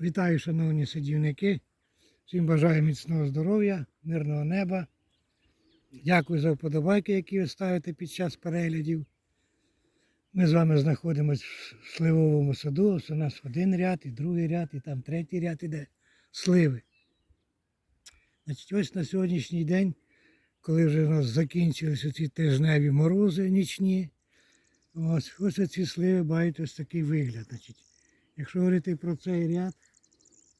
Вітаю, шановні садівники. Всім бажаю міцного здоров'я, мирного неба. Дякую за вподобайки, які ви ставите під час переглядів. Ми з вами знаходимося в сливовому саду. Ось у нас один ряд, і другий ряд, і там третій ряд іде сливи. Значить, ось на сьогоднішній день, коли вже у нас закінчилися ці тижневі морози нічні, ось, ось ці сливи мають ось такий вигляд. Значить, якщо говорити про цей ряд,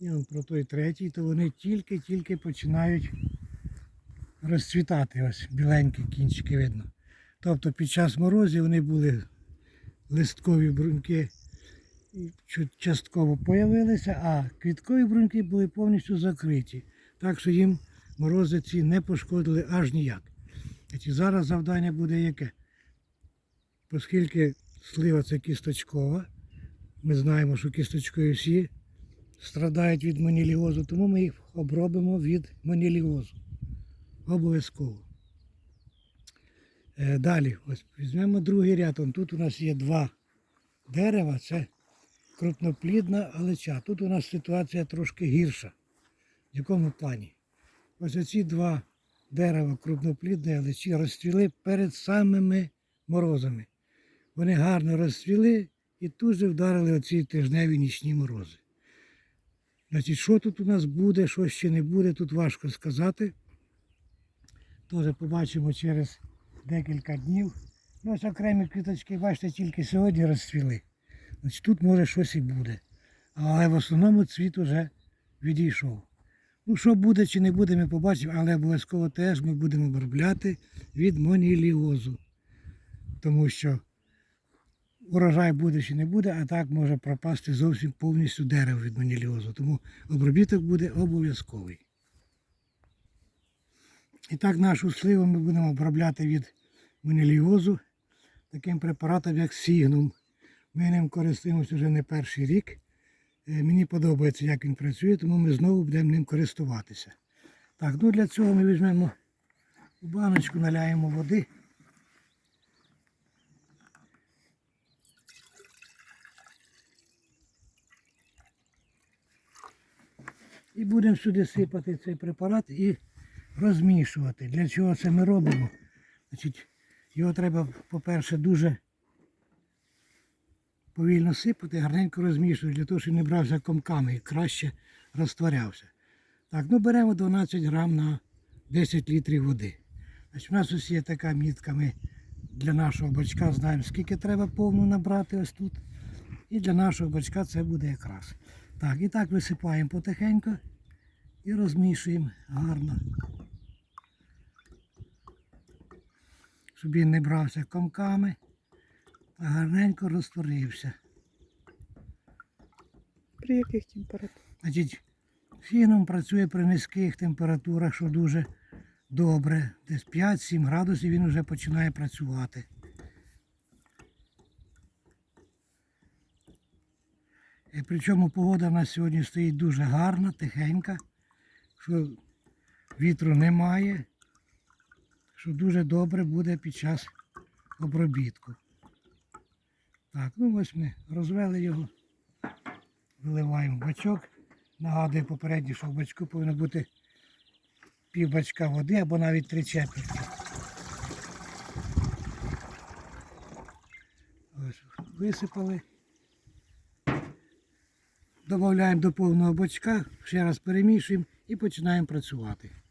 і про той третій, то вони тільки-тільки починають розцвітати. Ось біленькі кінчики видно. Тобто під час морозів вони були листкові бруньки частково появилися, а квіткові бруньки були повністю закриті. Так що їм морози ці не пошкодили аж ніяк. Значить, зараз завдання буде яке? Оскільки слива це кісточкова, ми знаємо, що кісточкові всі страдають від маніліозу, тому ми їх обробимо від маніліозу. Обов'язково. Е, Далі, ось візьмемо другий ряд. Он тут у нас є два дерева, це крупноплідна алеча. Тут у нас ситуація трошки гірша. В якому плані? Ось оці два дерева крупноплідної алечі розцвіли перед самими морозами. Вони гарно розцвіли і тут же вдарили оці тижневі нічні морози. Значить, що тут у нас буде, що ще не буде, тут важко сказати. Теж побачимо через декілька днів. Ну, ось окремі квіточки, бачите, тільки сьогодні розцвіли. Значить, тут може щось і буде. Але в основному цвіт уже відійшов. Ну, що буде чи не буде, ми побачимо, але обов'язково теж ми будемо обробляти від моніліозу. Тому що урожай буде чи не буде, а так може пропасти зовсім повністю дерево від моніліозу. Тому обробіток буде обов'язковий. І так нашу сливу ми будемо обробляти від моніліозу таким препаратом, як Сігнум. Ми ним користуємося вже не перший рік. Е, Мені подобається, як він працює, тому ми знову будемо ним користуватися. Так, ну для цього ми візьмемо баночку, наляємо води. І будемо сюди сипати цей препарат і розмішувати. Для чого це ми робимо? Значить, його треба, по-перше, дуже повільно сипати, гарненько розмішувати, для того, щоб не брався комками і краще розтворявся. Так, ну беремо 12 грам на 10 літрів води. Значить, у нас ось є така мітка, ми для нашого бачка знаємо, скільки треба повну набрати ось тут. І для нашого бачка це буде якраз. Так, і так висипаємо потихеньку і розмішуємо гарно. Щоб він не брався комками, а гарненько розтворився. При яких температурах? Значить, фіном працює при низьких температурах, що дуже добре. Десь 5-7 градусів він вже починає працювати. Причому погода в нас сьогодні стоїть дуже гарна, тихенька, що вітру немає, що дуже добре буде під час обробітку. Так, ну ось ми розвели його, виливаємо бачок. Нагадую попередньо, що в бачку повинно бути пів бачка води або навіть три четверті. Ось, висипали. Додаємо до повного бочка, ще раз перемішуємо і починаємо працювати.